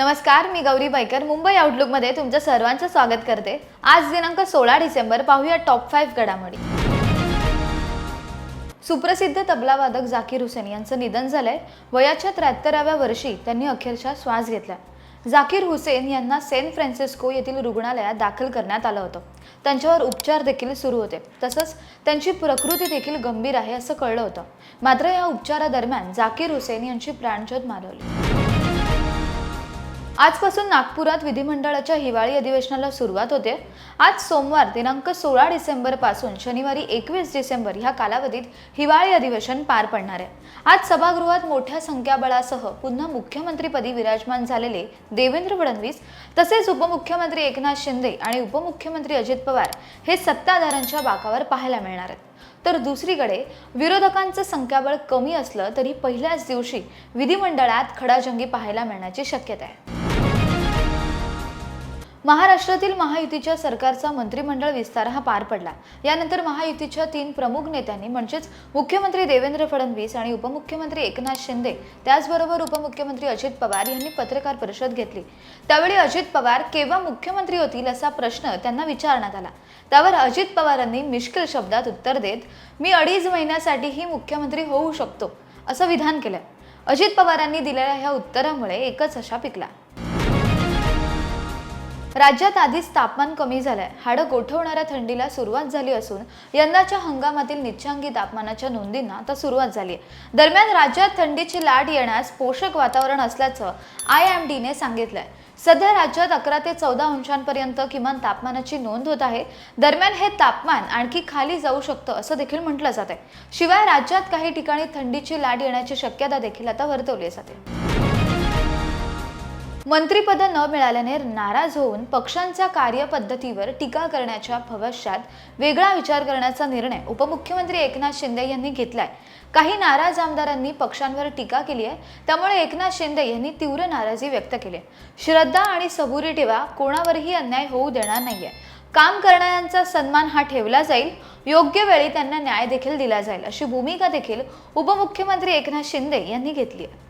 नमस्कार मी गौरी बायकर मुंबई आउटलुकमध्ये तुमचं सर्वांचं स्वागत करते. आज दिनांक सोळा डिसेंबर पाहूया टॉप फाईव्ह घडामोडी. सुप्रसिद्ध तबलावादक जाकीर हुसेन यांचं निधन झालंय. वयाच्या त्र्याहत्तराव्या वर्षी त्यांनी अखेरच्या श्वास घेतला. झाकीर हुसेन यांना सेंट फ्रान्सिस्को येथील रुग्णालयात दाखल करण्यात आलं होतं. त्यांच्यावर उपचार देखील सुरू होते. तसंच त्यांची प्रकृती देखील गंभीर आहे असं कळलं होतं. मात्र या उपचारादरम्यान झाकीर हुसेन यांची प्राणज्योत मालवली. आजपासून नागपुरात विधिमंडळाच्या हिवाळी अधिवेशनाला सुरुवात होते. आज सोमवार दिनांक सोळा डिसेंबरपासून शनिवारी एकवीस डिसेंबर ह्या कालावधीत हिवाळी अधिवेशन पार पडणार आहे. आज सभागृहात मोठ्या संख्याबळासह पुन्हा मुख्यमंत्रीपदी विराजमान झालेले देवेंद्र फडणवीस तसेच उपमुख्यमंत्री एकनाथ शिंदे आणि उपमुख्यमंत्री अजित पवार हे सत्ताधाऱ्यांच्या बाकावर पाहायला मिळणार आहेत. तर दुसरीकडे विरोधकांचं संख्याबळ कमी असलं तरी पहिल्याच दिवशी विधिमंडळात खडाजंगी पाहायला मिळण्याची शक्यता आहे. महाराष्ट्रातील महायुतीच्या सरकारचा मंत्रिमंडळ विस्तार हा पार पडला. यानंतर महायुतीच्या तीन प्रमुख नेत्यांनी म्हणजेच मुख्यमंत्री देवेंद्र फडणवीस आणि उपमुख्यमंत्री एकनाथ शिंदे त्याचबरोबर उपमुख्यमंत्री अजित पवार यांनी पत्रकार परिषद घेतली. त्यावेळी अजित पवार केव्हा मुख्यमंत्री होतील असा प्रश्न त्यांना विचारण्यात आला. त्यावर अजित पवारांनी मिश्किल शब्दात उत्तर देत मी अडीच महिन्यासाठीही मुख्यमंत्री होऊ शकतो असं विधान केलं. अजित पवारांनी दिलेल्या ह्या उत्तरामुळे एकच अशा पिकला. राज्यात आधीच तापमान कमी झालंय. हाडं गोठवणाऱ्या थंडीला सुरुवात झाली असून यंदाच्या हंगामातील निच्चांकी तापमानाच्या नोंदींना आता सुरुवात झाली आहे दरम्यान राज्यात थंडीची लाट येण्यास पोषक वातावरण असल्याचं आय एम डीने सांगितलंय. सध्या राज्यात अकरा ते चौदा अंशांपर्यंत किमान तापमानाची नोंद होत आहे. दरम्यान हे तापमान आणखी खाली जाऊ शकतं असं देखील म्हटलं जात आहे शिवाय राज्यात काही ठिकाणी थंडीची लाट येण्याची शक्यता देखील आता वर्तवली जाते. मंत्रीपद न मिळाल्याने नाराज होऊन पक्षांच्या कार्यपद्धतीवर टीका करण्याच्या भविष्यात वेगळा विचार करण्याचा निर्णय उपमुख्यमंत्री एकनाथ शिंदे यांनी घेतलाय. काही नाराज आमदारांनी पक्षांवर टीका केली आहे त्यामुळे एकनाथ शिंदे यांनी तीव्र नाराजी व्यक्त केली आहे. श्रद्धा आणि सबुरी ठेवा कोणावरही अन्याय होऊ देणार नाहीये. काम करणाऱ्यांचा सन्मान हा ठेवला जाईल योग्य वेळी त्यांना न्याय देखील दिला जाईल अशी भूमिका देखील उपमुख्यमंत्री एकनाथ शिंदे यांनी घेतली आहे.